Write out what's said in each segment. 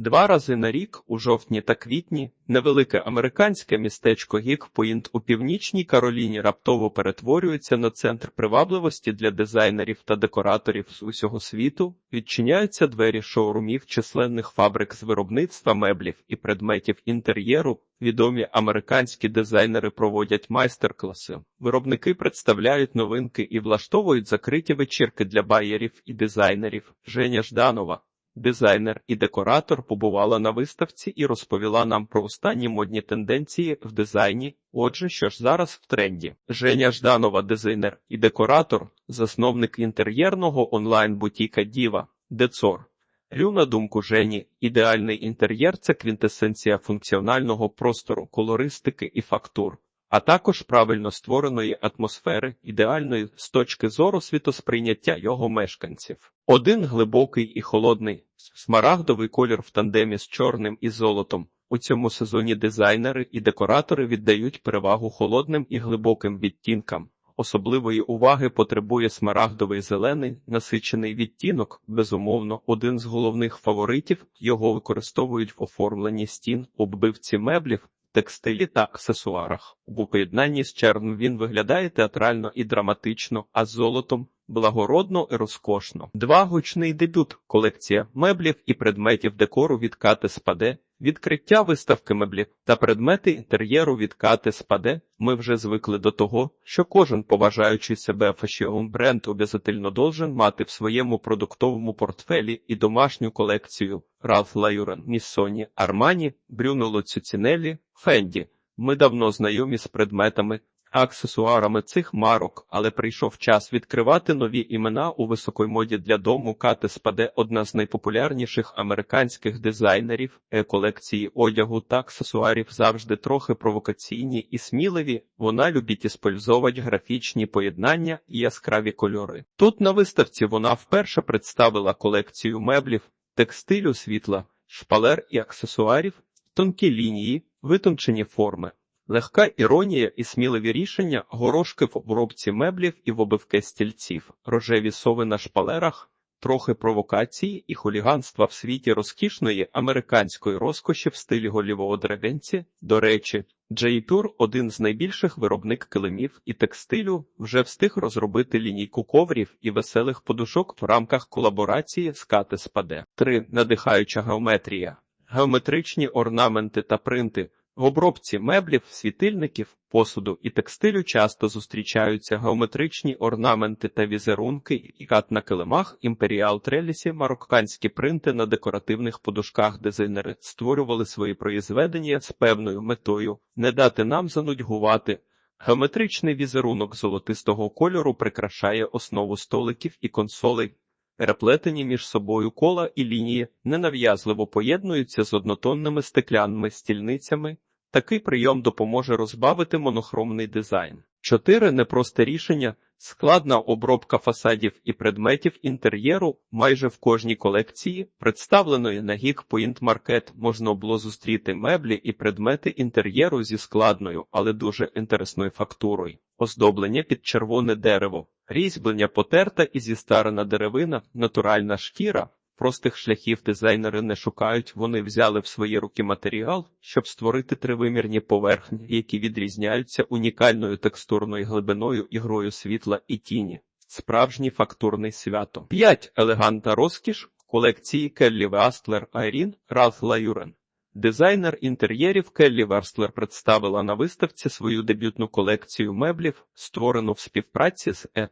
Два рази на рік, у жовтні та квітні, невелике американське містечко Гік-Пойнт у північній Кароліні раптово перетворюється на центр привабливості для дизайнерів та декораторів з усього світу. Відчиняються двері шоурумів численних фабрик з виробництва меблів і предметів інтер'єру. Відомі американські дизайнери проводять майстер-класи. Виробники представляють новинки і влаштовують закриті вечірки для байерів і дизайнерів. Женя Жданова, дизайнер і декоратор, побувала на виставці і розповіла нам про останні модні тенденції в дизайні. Отже, що ж зараз в тренді. Женя Жданова, дизайнер і декоратор, засновник інтер'єрного онлайн-бутіка Діва, Децор. Рю, на думку Жені, ідеальний інтер'єр це квінтесенція функціонального простору, колористики і фактур, а також правильно створеної атмосфери, ідеальної з точки зору світосприйняття його мешканців. Один глибокий і холодний, смарагдовий колір в тандемі з чорним і золотом. У цьому сезоні дизайнери і декоратори віддають перевагу холодним і глибоким відтінкам. Особливої уваги потребує смарагдовий зелений насичений відтінок. Безумовно, один з головних фаворитів його використовують в оформленні стін, оббивці меблів, текстилі та аксесуарах. У поєднанні з червом він виглядає театрально і драматично, а з золотом благородно і розкошно. Два гучний дебют, колекція меблів і предметів декору від Кати Спаде. Відкриття виставки меблів та предмети інтер'єру від Кати Спаде. Ми вже звикли до того, що кожен поважаючий себе фашіон бренд обязательно должен мати в своєму продуктовому портфелі і домашню колекцію Ralph Lauren, Missoni, Armani, Bruno Lucicinelli, Fendi. Ми давно знайомі з предметами, аксесуарами цих марок, але прийшов час відкривати нові імена у високій моді для дому. Кати Спаде одна з найпопулярніших американських дизайнерів, е колекції одягу та аксесуарів завжди трохи провокаційні і сміливі. Вона любить іспользовувати графічні поєднання і яскраві кольори. Тут на виставці вона вперше представила колекцію меблів, текстилю світла, шпалер і аксесуарів, тонкі лінії, витончені форми. Легка іронія і сміливі рішення, горошки в обробці меблів і в обивке стільців, рожеві сови на шпалерах, трохи провокації і хуліганства в світі розкішної американської розкоші в стилі голівого древенці. До речі, Джейпюр, один з найбільших виробник килимів і текстилю, вже встиг розробити лінійку коврів і веселих подушок в рамках колаборації з Кати Спаде. 3. Надихаюча геометрія, геометричні орнаменти та принти. В обробці меблів, світильників, посуду і текстилю часто зустрічаються геометричні орнаменти та візерунки, і на килимах, імперіал трелісі, марокканські принти на декоративних подушках дизайнери створювали свої произведення з певною метою не дати нам занудьгувати. Геометричний візерунок золотистого кольору прикрашає основу столиків і консолей. Переплетені між собою кола і лінії ненав'язливо поєднуються з однотонними стеклянними стільницями. Такий прийом допоможе розбавити монохромний дизайн. Чотири непросте рішення, складна обробка фасадів і предметів інтер'єру майже в кожній колекції, представленої на Geek Point Market, можна було зустріти меблі і предмети інтер'єру зі складною, але дуже інтересною фактурою, оздоблення під червоне дерево, різьблення потерта і зістарена деревина, натуральна шкіра. Простих шляхів дизайнери не шукають, вони взяли в свої руки матеріал, щоб створити тривимірні поверхні, які відрізняються унікальною текстурною глибиною і грою світла і тіні. Справжній фактурний свято. 5. Елегантна розкіш колекції Келлі Вастлер Айрін Ралф Лаюрен. Дизайнер інтер'єрів Келлі Верстлер представила на виставці свою дебютну колекцію меблів, створену в співпраці з Е.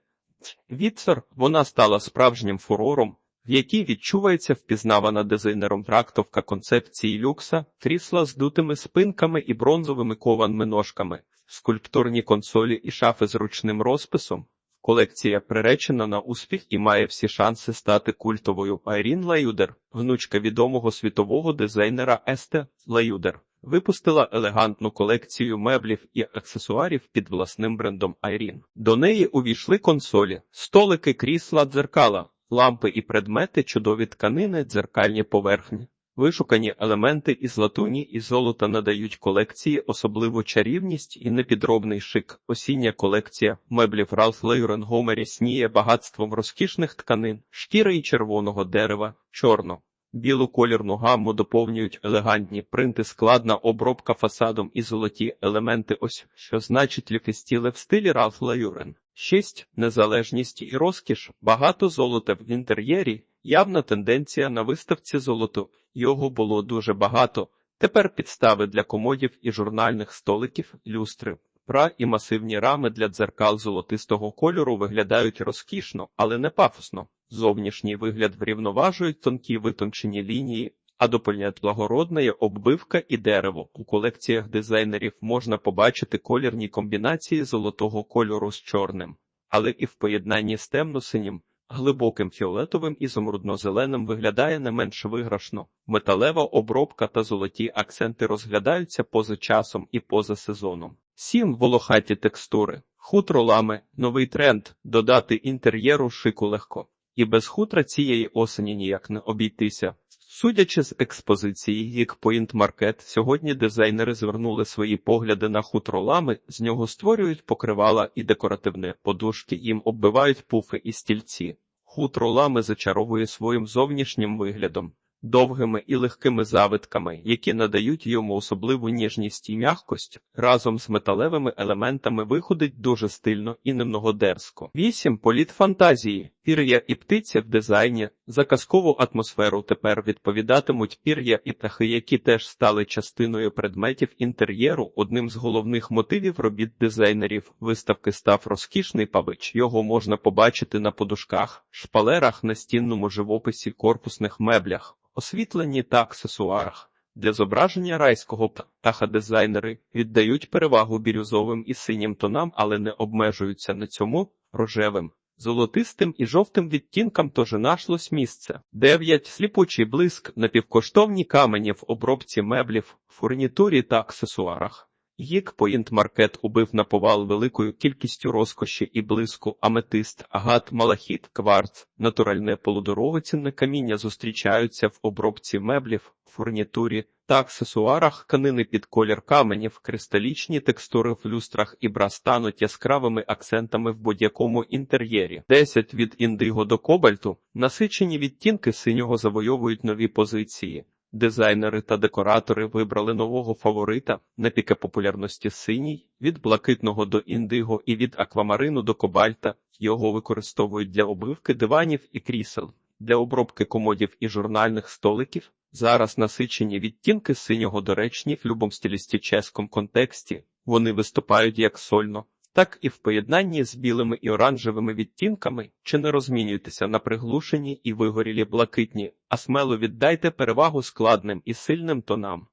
Віцер. Вона стала справжнім фурором в якій відчувається впізнавана дизайнером трактовка концепції люкса, крісла з дутими спинками і бронзовими кованими ножками, скульптурні консолі і шафи з ручним розписом. Колекція приречена на успіх і має всі шанси стати культовою. Айрін Лаюдер, внучка відомого світового дизайнера Есте Лаюдер, випустила елегантну колекцію меблів і аксесуарів під власним брендом Айрін. До неї увійшли консолі, столики, крісла, дзеркала. Лампи і предмети, чудові тканини, дзеркальні поверхні, вишукані елементи із латуні і золота надають колекції особливу чарівність і непідробний шик. Осіння колекція меблів Ralph Lauren Homer рясніє багатством розкішних тканин, шкіри і червоного дерева, чорно. Білу колірну гамму доповнюють елегантні принти, складна обробка фасадом і золоті елементи. Ось що значить ліфестіле в стилі Ралф Лаюрен. 6. Незалежність і розкіш. Багато золота в інтер'єрі. Явна тенденція на виставці золоту. Його було дуже багато. Тепер підстави для комодів і журнальних столиків, люстри. Пра і масивні рами для дзеркал золотистого кольору виглядають розкішно, але не пафосно. Зовнішній вигляд врівноважують тонкі витончені лінії, а доповнять благородна оббивка і дерево. У колекціях дизайнерів можна побачити колірні комбінації золотого кольору з чорним, але і в поєднанні з темно-синім, глибоким фіолетовим і зумрудно-зеленим виглядає не менш виграшно. Металева обробка та золоті акценти розглядаються поза часом і поза сезоном. Сім Волохаті текстури. Хутро лами – новий тренд, додати інтер'єру шику легко. І без хутра цієї осені ніяк не обійтися. Судячи з експозиції Geek Point Market, сьогодні дизайнери звернули свої погляди на хутро лами, з нього створюють покривала і декоративні подушки, їм оббивають пуфи і стільці. Хутро лами зачаровує своїм зовнішнім виглядом, довгими і легкими завитками, які надають йому особливу ніжність і м'якость, разом з металевими елементами виходить дуже стильно і немного дерзко. 8. Політ фантазії. Пір'я і птиця в дизайні. За казкову атмосферу тепер відповідатимуть пір'я і птахи, які теж стали частиною предметів інтер'єру. Одним з головних мотивів робіт дизайнерів виставки став розкішний павич. Його можна побачити на подушках, шпалерах, настінному живописі, корпусних меблях, освітленні та аксесуарах. Для зображення райського птаха дизайнери віддають перевагу бірюзовим і синім тонам, але не обмежуються на цьому рожевим. Золотистим і жовтим відтінкам тож нашлось місце. 9. Сліпучий блиск, напівкоштовні камені в обробці меблів, фурнітурі та аксесуарах. Їк Point Market убив на повал великою кількістю розкоші і блиску, аметист, агат, малахіт, кварц, натуральне полудорогоцінне каміння зустрічаються в обробці меблів, фурнітурі та аксесуарах, канини під колір каменів, кристалічні текстури в люстрах і бра стануть яскравими акцентами в будь-якому інтер'єрі. 10 від індиго до кобальту, насичені відтінки синього завойовують нові позиції. Дизайнери та декоратори вибрали нового фаворита на піке популярності синій, від блакитного до індиго і від аквамарину до кобальта. Його використовують для обивки диванів і крісел, для обробки комодів і журнальних столиків. Зараз насичені відтінки синього доречні в любому стилістичному контексті. Вони виступають як сольно, так і в поєднанні з білими і оранжевими відтінками, чи не розмінюйтеся на приглушені і вигорілі блакитні, а смело віддайте перевагу складним і сильним тонам.